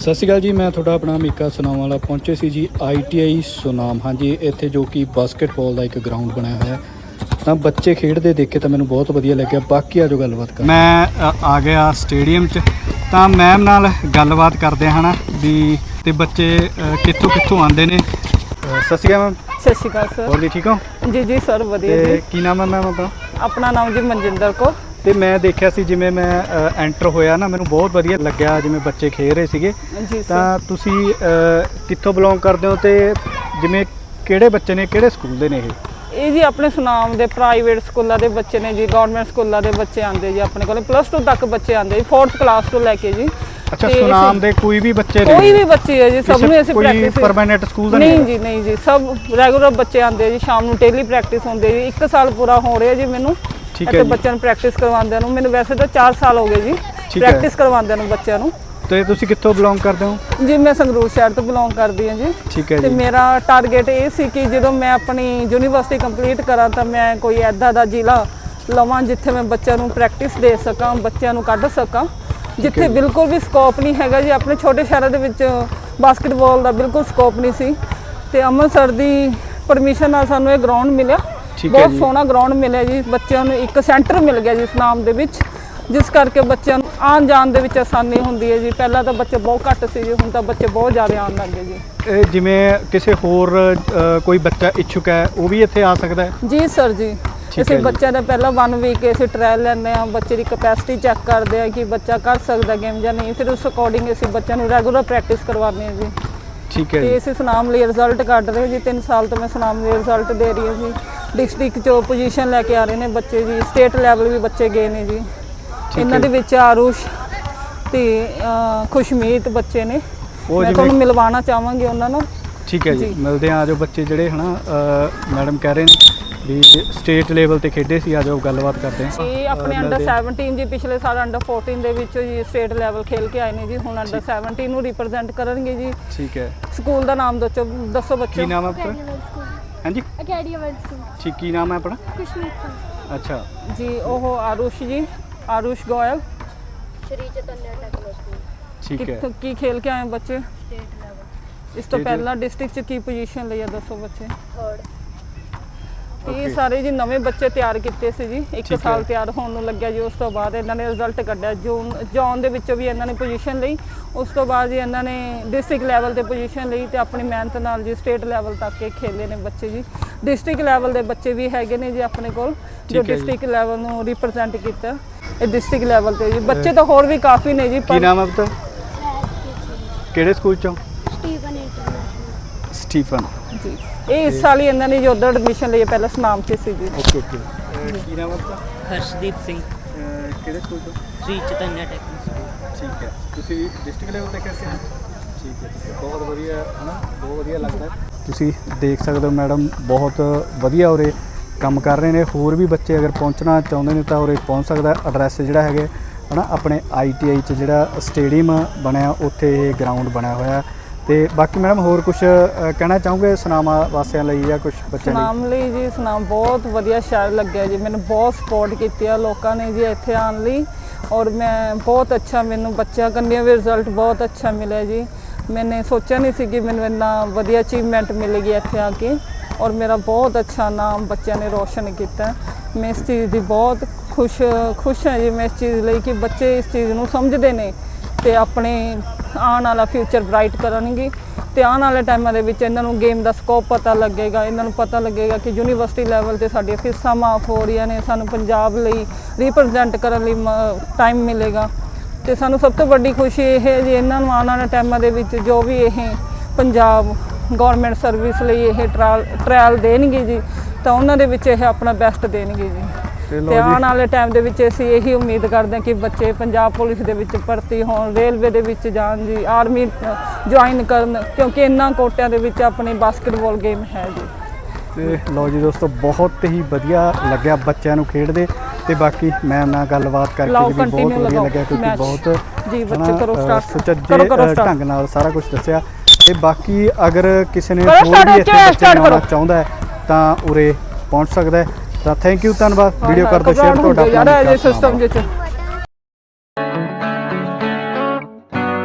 ਸਤਿ ਸ਼੍ਰੀ ਅਕਾਲ ਜੀ ਮੈਂ ਤੁਹਾਡਾ ਆਪਣਾ ਮੀਕਾ ਸੁਨਾਮ ਵਾਲਾ ਪਹੁੰਚੇ ਸੀ ਜੀ ਆਈਟੀਆਈ ਸੁਨਾਮ। ਹਾਂਜੀ ਇੱਥੇ ਜੋ ਕਿ ਬਾਸਕਟਬਾਲ ਦਾ ਇੱਕ ਗਰਾਊਂਡ ਬਣਿਆ ਹੋਇਆ ਹੈ। ਤਾਂ ਬੱਚੇ ਖੇਡਦੇ ਦੇਖੇ ਤਾਂ ਮੈਨੂੰ ਬਹੁਤ ਵਧੀਆ ਲੱਗਿਆ। ਬਾਕੀ ਆਜੋ ਗੱਲਬਾਤ ਕਰ ਮੈਂ ਅ, ਆ ਗਿਆ ਸਟੇਡੀਅਮ 'ਚ। ਤਾਂ ਮੈਮ ਨਾਲ ਗੱਲਬਾਤ ਕਰਦੇ ਹਾਂ ਹਨਾ ਵੀ ਤੇ ਬੱਚੇ ਅ, ਕਿੱਥੋਂ ਕਿੱਥੋਂ ਆਉਂਦੇ ਨੇ? ਅ, ਸਤਿ ਸ਼੍ਰੀ ਅਕਾਲ ਮੈਮ। ਸਤਿ ਸ਼੍ਰੀ ਅਕਾਲ ਸਰ। ਹੋਰ ਜੀ ਠੀਕ ਹੋ? ਜੀ ਜੀ ਸਰ ਵਧੀਆ ਤੇ ਜੀ। ਕੀ ਨਾਮ ਹੈ ਮੈਮ ਆਪਣਾ? ਆਪਣਾ ਨਾਮ ਜੀ ਮਨਜਿੰਦਰ ਕੋ ਤੇ ਮੈਂ ਦੇਖਿਆ ਸੀ ਜਿਵੇਂ ਮੈਂ ਐਂਟਰ ਹੋਇਆ ਨਾ ਮੈਨੂੰ ਬਹੁਤ ਵਧੀਆ ਲੱਗਿਆ ਜਿਵੇਂ ਬੱਚੇ ਖੇਡ ਰਹੇ ਸੀਗੇ। ਤਾਂ ਤੁਸੀਂ ਕਿੱਥੋਂ ਬਿਲੋਂਗ ਕਰਦੇ ਹੋ ਤੇ ਜਿਵੇਂ ਕਿਹੜੇ ਬੱਚੇ ਨੇ ਕਿਹੜੇ ਸਕੂਲ ਦੇ ਨੇ ਇਹ? ਇਹ ਜੀ ਆਪਣੇ ਸੁਨਾਮ ਦੇ ਪ੍ਰਾਈਵੇਟ ਸਕੂਲਾਂ ਦੇ ਬੱਚੇ ਨੇ ਜੀ ਗਵਰਨਮੈਂਟ ਸਕੂਲਾਂ ਦੇ ਬੱਚੇ ਆਉਂਦੇ ਜੀ ਆਪਣੇ ਕੋਲ ਪਲੱਸ 2 ਤੱਕ ਬੱਚੇ ਆਉਂਦੇ ਜੀ 4th ਕਲਾਸ ਤੋਂ ਲੈ ਕੇ ਜੀ। ਅੱਛਾ ਸੁਨਾਮ ਦੇ ਕੋਈ ਵੀ ਬੱਚੇ ਨੇ? ਕੋਈ ਵੀ ਬੱਚੇ ਹੈ ਜੀ ਸਭ ਨੂੰ ਅਸੀਂ ਕੋਈ ਪ੍ਰੈਕਟਿਸ ਪਰਮਾਨੈਂਟ ਸਕੂਲ ਦਾ ਨਹੀਂ? ਜੀ ਨਹੀਂ ਜੀ ਸਭ ਰੈਗੂਲਰ ਬੱਚੇ ਆਉਂਦੇ ਜੀ ਸ਼ਾਮ ਨੂੰ ਡੇਲੀ ਪ੍ਰੈਕਟਿਸ ਹੁੰਦੀ ਜੀ ਇੱਕ ਸਾਲ ਪੂਰਾ ਹੋ ਰਿਹਾ ਜੀ ਮੈਨੂੰ। ਠੀਕ ਹੈ ਜੀ। ਬੱਚਿਆਂ ਨੂੰ ਪ੍ਰੈਕਟਿਸ ਕਰਵਾਉਂਦਿਆਂ ਨੂੰ। ਮੈਨੂੰ ਵੈਸੇ ਤਾਂ 4 ਸਾਲ ਹੋ ਗਏ ਜੀ। ਪ੍ਰੈਕਟਿਸ ਕਰਵਾਉਂਦਿਆਂ ਨੂੰ ਬੱਚਿਆਂ ਨੂੰ। ਤੇ ਤੁਸੀਂ ਕਿੱਥੋਂ ਬਿਲੋਂਗ ਕਰਦੇ ਹੋ? ਜੀ ਮੈਂ ਸੰਗਰੂਰ ਸ਼ਹਿਰ ਤੋਂ ਬਿਲੋਂਗ ਕਰਦੀ ਹਾਂ ਜੀ। ਠੀਕ ਹੈ ਤੇ ਜੀ। ਮੇਰਾ ਟਾਰਗੇਟ ਇਹ ਸੀ ਕਿ ਜਦੋਂ ਮੈਂ ਆਪਣੀ ਯੂਨੀਵਰਸਿਟੀ ਕੰਪਲੀਟ ਕਰਾਂ ਤਾਂ ਮੈਂ ਕੋਈ ਐਦਾਂ ਦਾ ਜ਼ਿਲ੍ਹਾ ਲਵਾਂ ਜਿੱਥੇ ਮੈਂ ਬੱਚਿਆਂ ਨੂੰ ਪ੍ਰੈਕਟਿਸ ਦੇ ਸਕਾਂ ਬੱਚਿਆਂ ਨੂੰ ਕੱਢ ਸਕਾਂ। ਜਿੱਥੇ ਬਿਲਕੁਲ ਵੀ ਸਕੋਪ ਨਹੀਂ ਹੈਗਾ ਜੀ। ਆਪਣੇ ਛੋਟੇ ਸ਼ਹਿਰਾਂ ਦੇ ਵਿੱਚ ਬਾਸਕਟਬਾਲ ਦਾ ਬਿਲਕੁਲ ਸਕੋਪ ਨਹੀਂ ਸੀ। ਤੇ ਅੰਮ੍ਰਿਤਸਰ ਦੀ ਪਰਮਿਸ਼ਨ ਨਾਲ ਸਾਨੂੰ ਇਹ ਗਰਾਊਂਡ ਮਿਲਿਆ। ਠੀਕ ਹੈ ਬਹੁਤ ਜੀ। ਸੋਹਣਾ ਗਰਾਊਂਡ ਮਿਲਿਆ ਜੀ ਬੱਚਿਆਂ ਨੂੰ ਇੱਕ ਸੈਂਟਰ ਮਿਲ ਗਿਆ ਜੀ ਇਸ ਨਾਮ ਦੇ ਵਿੱਚ ਜਿਸ ਕਰਕੇ ਬੱਚਿਆਂ ਨੂੰ ਆਉਣ ਜਾਣ ਦੇ ਵਿੱਚ ਆਸਾਨੀ ਹੁੰਦੀ ਹੈ ਜੀ। ਪਹਿਲਾਂ ਤਾਂ ਬੱਚੇ ਬਹੁਤ ਘੱਟ ਸੀ ਜੀ ਹੁਣ ਤਾਂ ਬੱਚੇ ਬਹੁਤ ਜ਼ਿਆਦਾ ਆਉਣ ਲੱਗ ਗਏ ਜੀ। ਇਹ ਜਿਵੇਂ ਕਿਸੇ ਹੋਰ ਕੋਈ ਬੱਚਾ ਇੱਛੁਕ ਹੈ ਉਹ ਵੀ ਇੱਥੇ ਆ ਸਕਦਾ ਹੈ? ਜੀ ਸਰ ਜੀ ਠੀਕ ਹੈ ਅਸੀਂ ਜੀ। ਬੱਚਿਆਂ ਦਾ ਪਹਿਲਾਂ 1 ਵੀਕ ਅਸੀਂ ਟ੍ਰਾਇਲ ਲੈਂਦੇ ਆ ਬੱਚੇ ਦੀ ਕਪੈਸਿਟੀ ਚੈੱਕ ਕਰਦੇ ਆ ਕਿ ਬੱਚਾ ਕਰ ਸਕਦਾ ਗੇਮ ਜਾਂ ਨਹੀਂ। ਫਿਰ ਉਸ ਅਕੋਰਡਿੰਗ ਅਸੀਂ ਬੱਚਿਆਂ ਨੂੰ ਰੈਗੂਲਰ ਪ੍ਰੈਕਟਿਸ ਕਰਵਾਉਂਦੇ ਆ ਜੀ। ਠੀਕ ਹੈ ਤੇ ਜੀ। ਅਸੀਂ ਸੁਨਾਮ ਲਈ ਰਿਜ਼ਲਟ ਕੱਢ ਰਹੇ ਹਾਂ ਜੀ 3 ਸਾਲ ਤੋਂ ਮੈਂ ਸੁਨਾਮ ਲਈ ਰਿਜ਼ਲਟ ਦੇ ਰਹੀ ਹਾਂ ਜੀ। ਡਿਸਟ੍ਰਿਕਟ ਚੋਂ ਪੋਜੀਸ਼ਨ ਲੈ ਕੇ ਆ ਰਹੇ ਨੇ ਬੱਚੇ ਜੀ ਸਟੇਟ ਲੈਵਲ ਵੀ ਬੱਚੇ ਗਏ ਨੇ ਜੀ। ਇਹਨਾਂ ਦੇ ਵਿੱਚ ਆਰੂਸ਼ ਤੇ ਖੁਸ਼ਮੀਤ ਬੱਚੇ ਨੇ। ਉਹ ਮੈਂ ਤੁਹਾਨੂੰ ਮਿਲਵਾਉਣਾ ਚਾਹਾਂਗੀ ਉਹਨਾਂ ਨੂੰ। ਠੀਕ ਹੈ ਜੀ। ਜੀ। ਮਿਲਦੇ ਆ ਆਜੋ ਬੱਚੇ ਜਿਹੜੇ ਹਨਾ ਮੈਡਮ ਕਹਿ ਰਹੇ ਨੇ ਵੀ ਸਟੇਟ ਲੈਵਲ ਤੇ ਖੇਡੇ ਸੀ ਆਜੋ ਗੱਲਬਾਤ ਕਰਦੇ ਹਾਂ। ਇਹ ਆਪਣੇ ਅੰਡਰ ਮਿਲਦੇ ਹਾਂ। 17 ਜੀ ਪਿਛਲੇ ਸਾਲ ਅੰਡਰ 14 ਦੇ ਵਿੱਚ ਜੀ ਸਟੇਟ ਲੈਵਲ ਖੇਲ ਕੇ ਆਏ ਨੇ ਜੀ। ਹੁਣ ਅੰਡਰ 17 ਨੂੰ ਰਿਪਰੈਜ਼ੈਂਟ ਕਰਨਗੇ ਜੀ। ਠੀਕ ਹੈ। ਸਕੂਲ ਦਾ ਨਾਮ ਦੱਸੋ ਦੱਸੋ ਕੀ ਬੱਚੋ ਨਾਮ ਹੈ ਆਪਣਾ ਹਾਂਜੀ। ਅਕੈਡਮੀ ਸਕੂਲ ਠੀਕ ਕੀ ਨਾਮ ਹੈ ਆਪਣਾ? ਕੁਸ਼ਮੀਤ ਖਾਨ ਅੱਛਾ। ਜੀ ਉਹ ਆਰੁਸ਼ ਜੀ ਆਰੁਸ਼ ਗੋਇਲ। ਸ਼੍ਰੀ ਚਤਨਿਆ ਟੈਕਨੋ ਸਕੂਲ ਠੀਕ ਹੈ। ਕਿੱਥੋਂ ਕੀ ਖੇਲ ਕੇ ਆਏ ਬੱਚੇ? ਸਟੇਟ ਲੈਵਲ ਇਸ ਤੋਂ State ਪਹਿਲਾਂ ਡਿਸਟ੍ਰਿਕਟ ਚ ਕੀ ਪੋਜੀਸ਼ਨ ਲਈ ਆ ਦੱਸੋ ਬੱਚੇ? ਥਰਡ ਇਹ. ਸਾਰੇ ਜੀ ਨਵੇਂ ਬੱਚੇ ਤਿਆਰ ਕੀਤੇ ਸੀ ਜੀ। ਇੱਕ ਸਾਲ। ਤਿਆਰ ਹੋਣ ਨੂੰ ਲੱਗਿਆ ਜੀ ਉਸ ਤੋਂ ਬਾਅਦ ਇਹਨਾਂ ਨੇ ਰਿਜ਼ਲਟ ਕੱਢਿਆ। ਜੂਨ ਜੌਨ ਦੇ ਵਿੱਚੋਂ ਵੀ ਇਹਨਾਂ ਨੇ ਪੋਜੀਸ਼ਨ ਲਈ। ਉਸ ਤੋਂ ਬਾਅਦ ਜੀ ਇਹਨਾਂ ਨੇ ਡਿਸਟ੍ਰਿਕਟ ਲੈਵਲ ਤੇ ਪੋਜੀਸ਼ਨ ਲਈ ਤੇ ਆਪਣੀ ਮਿਹਨਤ ਨਾਲ ਜੀ ਸਟੇਟ ਲੈਵਲ ਤੱਕ ਇਹ ਖੇਲੇ ਨੇ ਬੱਚੇ ਜੀ। ਡਿਸਟ੍ਰਿਕਟ ਲੈਵਲ ਦੇ ਬੱਚੇ ਵੀ ਹੈਗੇ ਨੇ ਜੀ ਆਪਣੇ ਕੋਲ ਜੋ। ਡਿਸਟ੍ਰਿਕਟ ਲੈਵਲ ਨੂੰ ਰਿਪਰੈਜ਼ੈਂਟ ਕੀਤਾ। ਇਹ ਡਿਸਟ੍ਰਿਕਟ ਲੈਵਲ ਤੇ ਜੀ। ਬੱਚੇ ਤਾਂ ਹੋਰ ਵੀ ਕਾਫੀ ਨੇ ਜੀ ਕੀ ਪਰ ਨਾਮ ਹੈ ਪੁੱਤ? ਕਿਹੜੇ ਸਕੂਲ ਚੋਂ? Steven international Stephen. ਜੀ। ਇਹ ਇਸ ਸਾਲ ਹੀ ਇਹਨਾਂ ਨੇ ਜੋ ਉਧਰ ਐਡਮਿਸ਼ਨ ਲਈ ਹੈ, ਪਹਿਲਾਂ ਸੁਨਾਮ ਚ ਸੀ ਜੀ। ਓਕੇ ਓਕੇ ਕੀ ਨਾਮ ਹੈ ਹਰਸ਼ਦੀਪ ਸਿੰਘ। ਅਹ, ਕਿਹੜੇ ਸਕੂਲ ਚੋਂ ਸ੍ਰੀ ਚਤਨਿਆ ਟੈਕਨੋ ਸਕੂਲ ਠੀਕ ਹੈ। ਤੁਸੀਂ ਡਿਸਟ੍ਰਿਕਟ ਲੈਵਲ ਤੇ ਕਿਹਾ ਠੀਕ ਹੈ ਠੀਕ ਹੈ। ਬਹੁਤ ਵਧੀਆ ਹਨਾ? ਬਹੁਤ ਵਧੀਆ ਲੱਗਦਾ। ਹੈ। ਤੁਸੀਂ ਦੇਖ ਸਕਦੇ ਹੋ ਮੈਡਮ ਬਹੁਤ ਵਧੀਆ ਉਰੇ ਕੰਮ ਕਰ ਰਹੇ ਨੇ। ਹੋਰ ਵੀ ਬੱਚੇ ਅਗਰ ਪਹੁੰਚਣਾ ਚਾਹੁੰਦੇ ਨੇ ਤਾਂ ਉਰੇ ਪਹੁੰਚ ਸਕਦਾ। ਐਡਰੈਸ ਜਿਹੜਾ ਹੈਗੇ ਹਨਾ? ਆਪਣੇ ਆਈਟੀਆਈ ਚ ਜਿਹੜਾ ਸਟੇਡੀਅਮ ਬਣਿਆ ਉੱਥੇ ਇਹ ਗਰਾਊਂਡ ਬਣਿਆ ਹੋਇਆ। ਤੇ ਬਾਕੀ ਮੈਡਮ ਹੋਰ ਕੁਝ ਕਹਿਣਾ ਚਾਹੋਗੇ ਸੁਨਾਮਾ ਵਾਸੀਆਂ ਲਈ ਜਾਂ ਕੁਝ ਬੱਚਿਆਂ ਲਈ? ਸੁਨਾਮ ਲਈ ਜੀ, ਸੁਨਾਮ ਬਹੁਤ ਵਧੀਆ ਸ਼ਹਿਰ ਲੱਗਿਆ ਜੀ। ਮੈਨੂੰ ਬਹੁਤ ਸਪੋਰਟ ਕੀਤੀ ਆ ਲੋਕਾਂ ਨੇ ਜੀ ਇੱਥੇ ਆਉਣ ਲਈ। ਔਰ ਮੈਂ ਬਹੁਤ ਅੱਛਾ, ਮੈਨੂੰ ਬੱਚਿਆਂ ਕੰਨਿਆ ਵੀ ਰਿਜ਼ਲਟ ਬਹੁਤ ਅੱਛਾ ਮਿਲਿਆ ਜੀ। ਮੈਨੇ ਸੋਚਿਆ ਨਹੀਂ ਸੀ ਕਿ ਮੈਨੂੰ ਇੰਨਾ ਵਧੀਆ ਅਚੀਵਮੈਂਟ ਮਿਲੇਗੀ ਇੱਥੇ ਆ ਕੇ। ਔਰ ਮੇਰਾ ਬਹੁਤ ਅੱਛਾ ਨਾਮ ਬੱਚਿਆਂ ਨੇ ਰੋਸ਼ਨ ਕੀਤਾ। ਮੈਂ ਇਸ ਚੀਜ਼ ਦੀ ਬਹੁਤ ਖੁਸ਼ ਖੁਸ਼ ਹਾਂ ਜੀ, ਮੈਂ ਇਸ ਚੀਜ਼ ਲਈ ਕਿ ਬੱਚੇ ਇਸ ਚੀਜ਼ ਨੂੰ ਸਮਝਦੇ ਨੇ। ਤੇ ਆਪਣੇ ਆਉਣ ਵਾਲਾ ਫਿਊਚਰ ਬ੍ਰਾਈਟ ਕਰਨਗੇ ਤੇ ਆਉਣ ਵਾਲੇ ਟਾਈਮਾਂ ਦੇ ਵਿੱਚ ਇਹਨਾਂ ਨੂੰ ਗੇਮ ਦਾ ਸਕੋਪ ਪਤਾ ਲੱਗੇਗਾ, ਇਹਨਾਂ ਨੂੰ ਪਤਾ ਲੱਗੇਗਾ ਕਿ ਯੂਨੀਵਰਸਿਟੀ ਲੈਵਲ ਤੇ ਸਾਡੀਆਂ ਫੀਸਾਂ ਮਾਫ ਹੋ ਰਹੀਆਂ ਨੇ, ਸਾਨੂੰ ਪੰਜਾਬ ਲਈ ਰਿਪਰੈਜ਼ੈਂਟ ਕਰਨ ਲਈ ਟਾਈਮ ਮਿਲੇਗਾ। ਤੇ ਸਾਨੂੰ ਸਭ ਤੋਂ ਵੱਡੀ ਖੁਸ਼ੀ ਇਹ ਹੈ ਜੀ, ਇਹਨਾਂ ਨੂੰ ਆਉਣ ਵਾਲੇ ਟਾਈਮਾਂ ਦੇ ਵਿੱਚ ਜੋ ਵੀ ਇਹ ਪੰਜਾਬ ਗਵਰਨਮੈਂਟ ਸਰਵਿਸ ਲਈ ਇਹ ਟਰਾਲ ਟ੍ਰਾਇਲ ਦੇਣਗੇ ਜੀ, ਤਾਂ ਉਹਨਾਂ ਦੇ ਵਿੱਚ ਇਹ ਆਪਣਾ ਬੈਸਟ ਦੇਣਗੇ ਜੀ। ਤੇ ਆਉਣ ਵਾਲੇ ਟਾਈਮ ਦੇ ਵਿੱਚ ਅਸੀਂ ਇਹੀ ਉਮੀਦ ਕਰਦੇ ਹਾਂ ਕਿ ਬੱਚੇ ਪੰਜਾਬ ਪੁਲਿਸ ਦੇ ਵਿੱਚ ਭਰਤੀ ਹੋਣ ਰੇਲਵੇ ਦੇ ਵਿੱਚ ਜਾਣ ਜੀ ਆਰਮੀ ਜੁਆਇਨ ਕਰਨ ਕਿਉਂਕਿ ਇਹਨਾਂ ਕੋਟਿਆਂ ਦੇ ਵਿੱਚ ਆਪਣੀ ਬਾਸਕਟਬਾਲ ਗੇਮ ਹੈ ਜੀ ਤੇ ਲਓ ਜੀ ਦੋਸਤੋ ਬਹੁਤ ਹੀ ਵਧੀਆ ਲੱਗਿਆ ਬੱਚਿਆਂ ਨੂੰ ਖੇਡਦੇ ਤੇ ਬਾਕੀ ਮੈਮ ਨਾਲ ਗੱਲਬਾਤ ਕਰਕੇ ਵੀ ਬਹੁਤ ਵਧੀਆ ਲੱਗਿਆ ਕਿਉਂਕਿ। ਬਹੁਤ ਜੀ, ਬੱਚੇ ਕਰੋ start। ਸੁਚੱਜੇ। ਢੰਗ ਨਾਲ ਸਾਰਾ ਕੁਝ ਦੱਸਿਆ ਤੇ ਬਾਕੀ ਅਗਰ ਕਿਸੇ ਨੇ ਹੋਰ ਵੀ ਇੱਥੇ। ਚਾਹੁੰਦਾ ਹੈ ਤਾਂ ਉਰੇ ਪਹੁੰਚ ਸਕਦਾ ਹੈ ਤਾਂ ਥੈਂਕ ਯੂ ਧੰਨਵਾਦ। ਵੀਡੀਓ ਕਰ ਦਿਓ ਸ਼ੇਅਰ ਤੁਹਾਡਾ ਯਾਰ ਇਹ ਸਿਸਟਮ। ਵਿੱਚ।